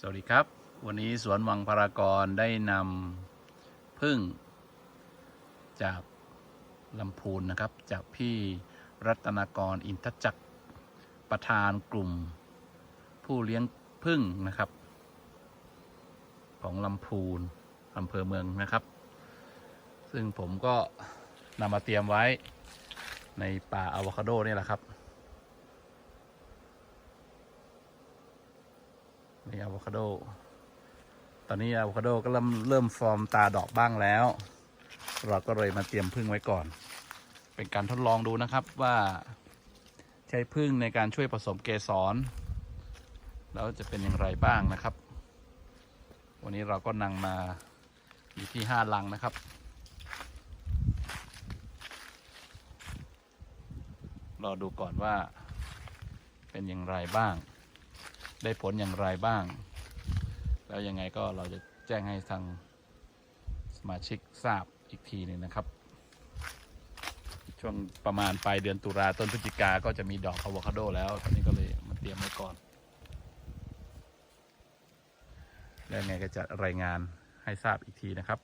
สวัสดีครับ วันนี้สวนวังพารากรได้นำพึ่งจากลำพูนนะครับ จากพี่รัตนากรอินทจักรประธานกลุ่ม ผู้เลี้ยงพึ่งนะครับ ของลำพูนอำเภอเมืองนะครับ ซึ่งผมก็นำมาเตรียมไว้ในป่าอะโวคาโดนี่แหละครับ นี่อะโวคาโด ตอนนี้อะโวคาโดก็เริ่มเริ่มฟอร์มตาดอกบ้างแล้ว เราก็เลยมาเตรียมพึ่งไว้ก่อน เป็นการทดลองดูนะครับว่าใช้พึ่งในการช่วยผสมเกสรแล้วจะเป็นอย่างไรบ้างนะครับ วันนี้เราก็นั่งมาอยู่ที่ห้าลังนะครับรอดูก่อนว่าเป็นอย่างไรบ้าง ได้ผลอย่างไรบ้าง แล้วยังไงก็เราจะแจ้งให้ทางสมาชิกทราบอีกทีหนึ่งนะครับ ช่วงประมาณปลายเดือนตุลาต้นพฤศจิกาก็จะมีดอกอะโวคาโดแล้วตอนนี้ก็เลยมาเตรียมไว้ก่อน แล้วยังไงก็จะรายงานให้ทราบอีกทีนะครับ